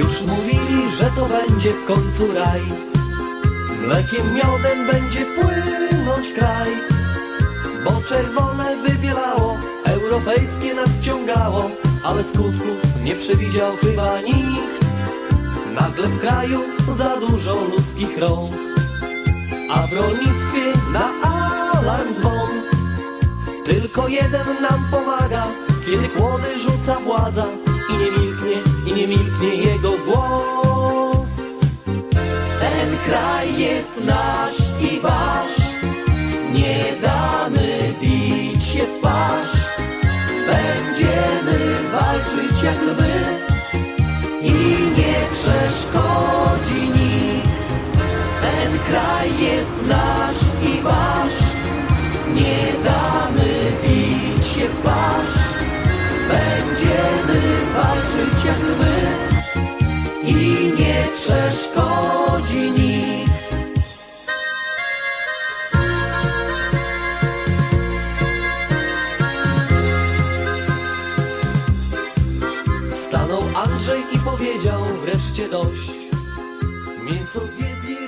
Już mówili, że to będzie w końcu raj. Mlekiem miodem będzie płynąć kraj. Bo czerwone wybielało, europejskie nadciągało Ale skutków nie przewidział chyba nikt. Nagle w kraju za dużo ludzkich rąk. A w rolnictwie na alarm dzwon. Tylko jeden nam pomaga Kiedy kłody rzuca władza I nie Nie damy bić się w twarz Będziemy walczyć jak lwy i nie przeszkodzi nikt. Ten kraj jest nasz i wasz, nie damy bić się w twarz. Będziemy walczyć jak lwy i nie przeszkodzi I powiedział wreszcie dość. Mięso zjedz